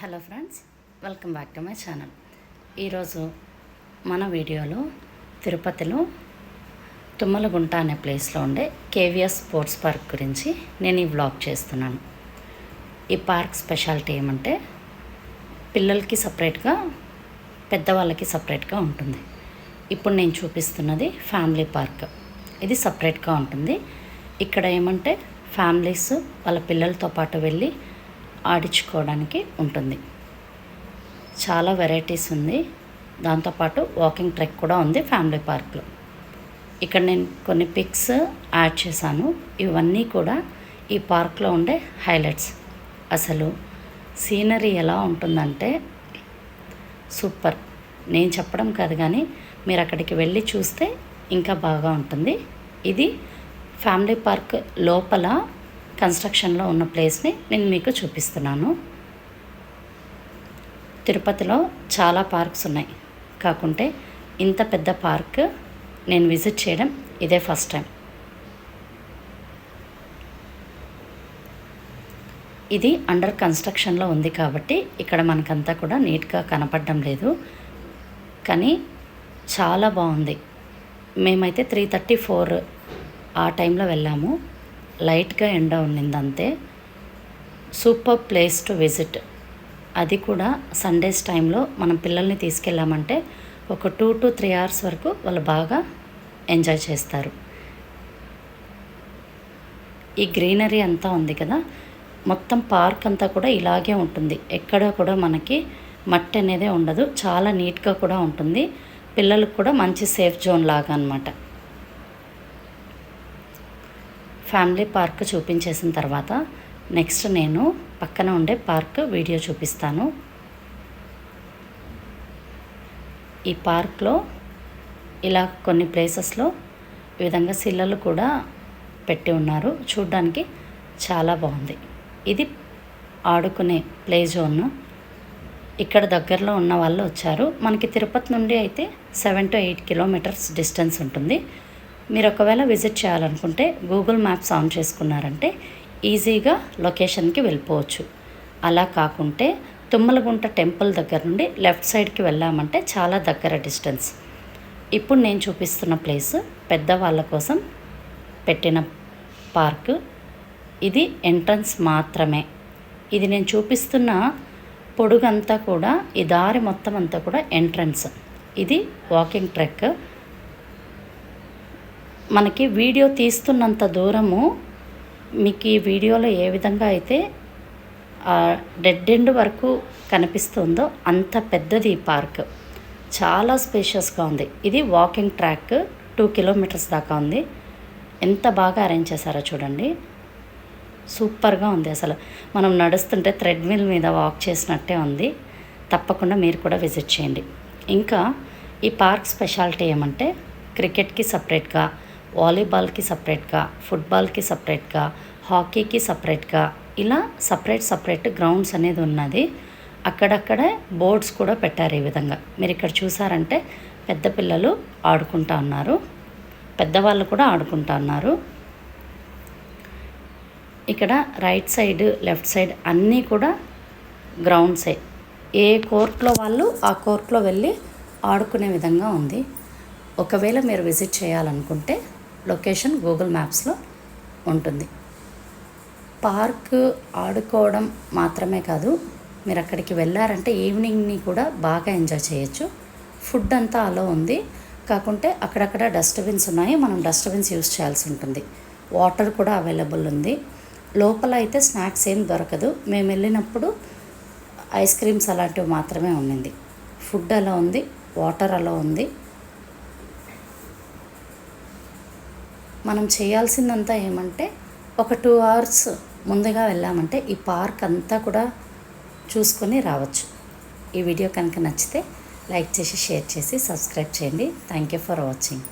Hello friends welcome back to my channel. ఈరోజు మన వీడియోలో తిరుపతిలో తుమ్మలగుంట అనే ప్లేస్లో ఉండే కేవిఎస్ స్పోర్ట్స్ పార్క్ గురించి నేను ఈ వ్లాగ్ చేస్తున్నాను. ఈ పార్క్ స్పెషాలిటీ ఏమంటే పిల్లలకి సపరేట్గా పెద్దవాళ్ళకి సపరేట్గా ఉంటుంది. ఇప్పుడు నేను చూపిస్తున్నది ఫ్యామిలీ పార్క్. ఇది సపరేట్గా ఉంటుంది. ఇక్కడ ఏమంటే ఫ్యామిలీస్ వాళ్ళ పిల్లలతో పాటు వెళ్ళి ఆడించుకోవడానికి ఉంటుంది. చాలా వెరైటీస్ ఉంది. దాంతోపాటు వాకింగ్ ట్రెక్ కూడా ఉంది ఫ్యామిలీ పార్క్లో. ఇక్కడ నేను కొన్ని పిక్స్ యాడ్ చేశాను. ఇవన్నీ కూడా ఈ పార్క్లో ఉండే హైలైట్స్. అసలు సీనరీ ఎలా ఉంటుందంటే సూపర్. నేను చెప్పడం కాదు కానీ మీరు అక్కడికి వెళ్ళి చూస్తే ఇంకా బాగా ఉంటుంది. ఇది ఫ్యామిలీ పార్క్ లోపల కన్స్ట్రక్షన్లో ఉన్న ప్లేస్ని నేను మీకు చూపిస్తున్నాను. తిరుపతిలో చాలా పార్క్స్ ఉన్నాయి. కాకుంటే ఇంత పెద్ద పార్క్ నేను విజిట్ చేయడం ఇదే ఫస్ట్ టైం. ఇది అండర్ కన్స్ట్రక్షన్లో ఉంది కాబట్టి ఇక్కడ మనకంతా కూడా నీట్గా కనపడడం లేదు. కానీ చాలా బాగుంది. మేమైతే త్రీ థర్టీ ఫోర్ ఆ టైంలో వెళ్ళాము. లైట్గా ఎండ ఉండింది అంతే సూపర్ ప్లేస్ టు విజిట్. అది కూడా సండేస్ టైంలో మనం పిల్లల్ని తీసుకెళ్ళామంటే ఒక టూ టు త్రీ అవర్స్ వరకు వాళ్ళు బాగా ఎంజాయ్ చేస్తారు. ఈ గ్రీనరీ అంతా ఉంది కదా మొత్తం పార్క్ అంతా కూడా ఇలాగే ఉంటుంది. ఎక్కడ కూడా మనకి మట్టి అనేది ఉండదు. చాలా నీట్గా కూడా ఉంటుంది. పిల్లలకు కూడా మంచి సేఫ్ జోన్ లాగా అనమాట ఫ్యామిలీ పార్క్ చూపించేసిన తర్వాత నెక్స్ట్ నేను పక్కన ఉండే పార్క్ వీడియో చూపిస్తాను. ఈ పార్క్లో ఇలా కొన్ని ప్లేసెస్లో ఈ విధంగా శిల్లలు కూడా పెట్టి ఉన్నారు. చూడ్డానికి చాలా బాగుంది. ఇది ఆడుకునే ప్లే జోన్. ఇక్కడ దగ్గరలో ఉన్న వాళ్ళు వచ్చారు. మనకి తిరుపతి నుండి అయితే seven to eight kilometres distance ఉంటుంది. మీరు ఒకవేళ విజిట్ చేయాలనుకుంటే గూగుల్ మ్యాప్స్ ఆన్ చేసుకున్నారంటే ఈజీగా లొకేషన్కి వెళ్ళిపోవచ్చు. అలా కాకుంటే తుమ్మలగుంట టెంపుల్ దగ్గర నుండి లెఫ్ట్ సైడ్కి వెళ్ళామంటే చాలా దగ్గర డిస్టెన్స్. ఇప్పుడు నేను చూపిస్తున్న ప్లేస్ పెద్దవాళ్ళ కోసం పెట్టిన పార్క్. ఇది ఎంట్రన్స్ మాత్రమే. ఇది నేను చూపిస్తున్న పొడుగంతా కూడా ఈ దారి మొత్తం అంతా కూడా ఎంట్రన్స్. ఇది వాకింగ్ ట్రెక్. మనకి వీడియో తీస్తున్నంత దూరము మీకు ఈ వీడియోలో ఏ విధంగా అయితే డెడ్ ఎండ్ వరకు కనిపిస్తుందో అంత పెద్దది ఈ పార్క్. చాలా స్పేషియస్గా ఉంది. ఇది వాకింగ్ ట్రాక్ టూ కిలోమీటర్స్ దాకా ఉంది. ఎంత బాగా అరేంజ్ చేశారో చూడండి. సూపర్గా ఉంది అసలు. మనం నడుస్తుంటే థ్రెడ్మిల్ మీద వాక్ చేసినట్టే ఉంది. తప్పకుండా మీరు కూడా విజిట్ చేయండి. ఇంకా ఈ పార్క్ స్పెషాలిటీ ఏమంటే క్రికెట్కి సపరేట్గా వాలీబాల్కి సపరేట్గా ఫుట్బాల్కి సపరేట్గా హాకీకి సపరేట్గా ఇలా సపరేట్ సపరేట్ గ్రౌండ్స్ అనేది ఉన్నది. అక్కడక్కడే బోర్డ్స్ కూడా పెట్టారు ఈ విధంగా. మీరు ఇక్కడ చూసారంటే పెద్ద పిల్లలు ఆడుకుంటా ఉన్నారు. పెద్దవాళ్ళు కూడా ఆడుకుంటా ఉన్నారు. ఇక్కడ రైట్ సైడ్ లెఫ్ట్ సైడ్ అన్నీ కూడా గ్రౌండ్సే. ఏ కోర్ట్లో వాళ్ళు ఆ కోర్ట్లో వెళ్ళి ఆడుకునే విధంగా ఉంది. ఒకవేళ మీరు విజిట్ చేయాలనుకుంటే లొకేషన్ గూగుల్ మ్యాప్స్లో ఉంటుంది. పార్క్ ఆడుకోవడం మాత్రమే కాదు మీరు అక్కడికి వెళ్ళారంటే ఈవినింగ్ని కూడా బాగా ఎంజాయ్ చేయొచ్చు. ఫుడ్ అంతా అలో ఉంది. కాకుంటే అక్కడక్కడ డస్ట్బిన్స్ ఉన్నాయి. మనం డస్ట్బిన్స్ యూస్ చేయాల్సి ఉంటుంది. వాటర్ కూడా అవైలబుల్ ఉంది. లోపల అయితే స్నాక్స్ ఏం దొరకదు. మేము వెళ్ళినప్పుడు ఐస్ క్రీమ్స్ అలాంటివి మాత్రమే ఉండింది ఫుడ్ అలా ఉంది. వాటర్ అలా ఉంది. మనం చేయాల్సిందంతా ఏమంటే ఒక టూ అవర్స్ ముందుగా వెళ్ళామంటే ఈ పార్క్ అంతా కూడా చూసుకొని రావచ్చు. ఈ వీడియో కనుక నచ్చితే లైక్ చేసి షేర్ చేసి సబ్స్క్రైబ్ చేయండి. Thank you for watching